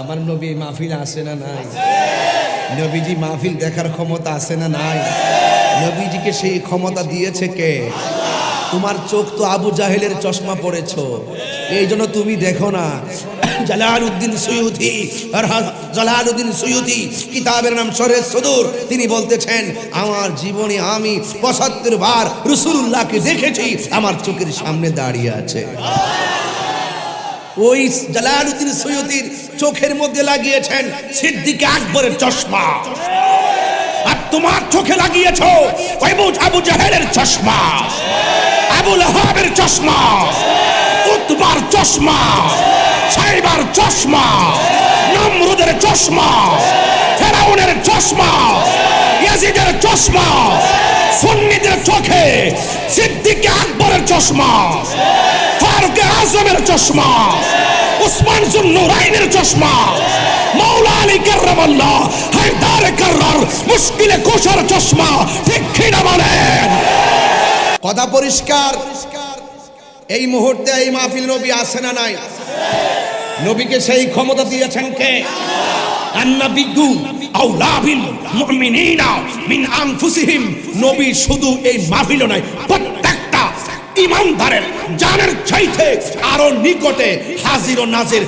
আমার নবী মাহফিল আসে না নাই? নবীজি মাহফিল দেখার ক্ষমতা আছে না নাই? নবীজিকে সেই ক্ষমতা দিয়েছে কে? তোমার চোখ তো আবু জাহেলের চশমা পড়েছো। এই জন্য তুমি দেখো না। জালালউদ্দিন সুয়ুতি জালালউদ্দিন সুয়ুতি কিতাবের নাম সরে সদুর, তিনি বলতেছেন, আমার জীবনে আমি পঁচাত্তর বার রসুল্লাহকে দেখেছি, আমার চোখের সামনে দাঁড়িয়ে আছে। ওই জালালউদ্দিন সৈয়দির চোখের মধ্যে লাগিয়েছেন সিদ্দিকে আকবরের চশমা। আর তোমার চোখে লাগিয়েছো আবু জাহেলের চশমা, আবু লাহাবের চশমা, উতবার চশমা, সাইবার চশমা, নমরুদের চশমা, ফেরাউনের চশমা, ইয়াজিদের চশমা, সুন্নিদের চোখে সিদ্দিকে আকবরের চশমা। আজমের চশমা। উসমান জুন্নুরাইনের চশমা। মাওলা আলী কার্রামাল্লাহ, হায়দার কার্রার মুশকিলে কোষার চশমা, ঠিক কিনা বলেন? কথা পরিষ্কার? এই মুহূর্তে এই মাহফিল নবী আসে না নাই? নবীকে সেই ক্ষমতা দিয়েছেন কে? আন্নাবিগু আউলাবিল মুমিনিনা মিন আনফুসিহিম। নবী শুধু এই মাহফিল নয়, প্রত্যেকটা ইমানদারের জানের চাইতে আরও নিকটে হাজির ও নাজির।